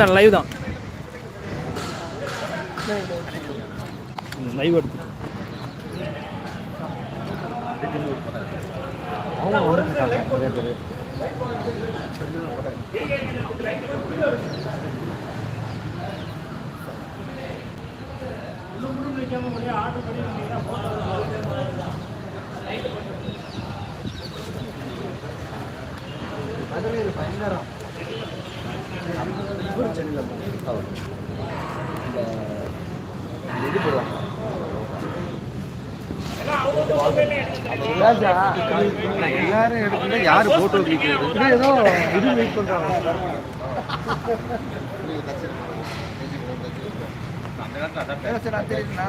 தான் லைவ் தான். லைவ் எடுத்து. அதுவே பயங்கரம். எல்லாரும் எடுக்கல யாரு போட்டோ கிளிக்கிறது ஏதோ இது வெயிட் பண்றாங்க. சரி நான் தெரியுதுண்ணா.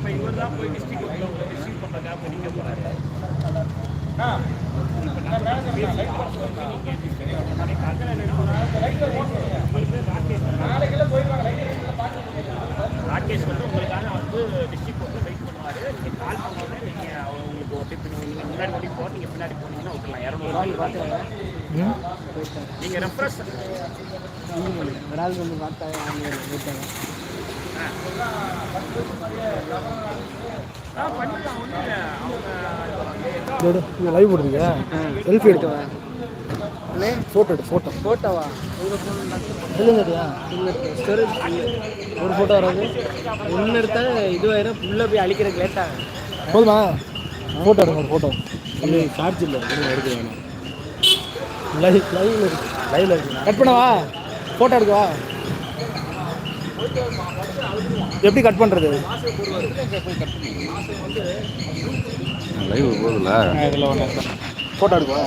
இப்போ இவர் தான் போய் டிஸ்ட்ரிக்ட் டிஸ்ட்ரிக்ட் பண்ணுறதுக்காக நிற்க போகிறாரு ராகேஷ் வந்து உங்களுக்காக வந்து டிஸ்ட்ரிக்ட் வந்து வெயிட் பண்ணுவார் நீங்கள் கால் பண்ணோன்னே நீங்கள் உங்களுக்கு ஓட்டி நீங்கள் முன்னாடி போக நீங்கள் பின்னாடி போனீங்கன்னா விட்டுலாம் இரநூறு பார்த்து நீங்கள் ரெஃப்ரெஷ் ஒரு ஆள் வந்து பார்த்தா இங்கே லைவ் போடுறீங்க? செல்ஃபி எடுக்க ஃபோட்டோ எடு ஃபோட்டோ ஃபோட்டோவா இல்லைங்கடியா ஸ்டோரேஜ் ஒரு ஃபோட்டோ வராது. ஒன்று எடுத்தால் இதுவாயிரம் உள்ளே போய் அழிக்கிறதுக்கு லேட்டாக போதுமா? ஃபோட்டோ எடுங்க ஃபோட்டோ இல்லை சார்ஜ் இல்லை எடுக்க வேணும். லைவ் இருக்கு. லைவ்ல இருக்கு. கட் பண்ணவா? ஃபோட்டோ எடுக்கவா? எப்படி கட் பண்ணுறது லைவ் போகுதுல இதில் ஒன்று ஃபோட்டோ எடுக்கவா?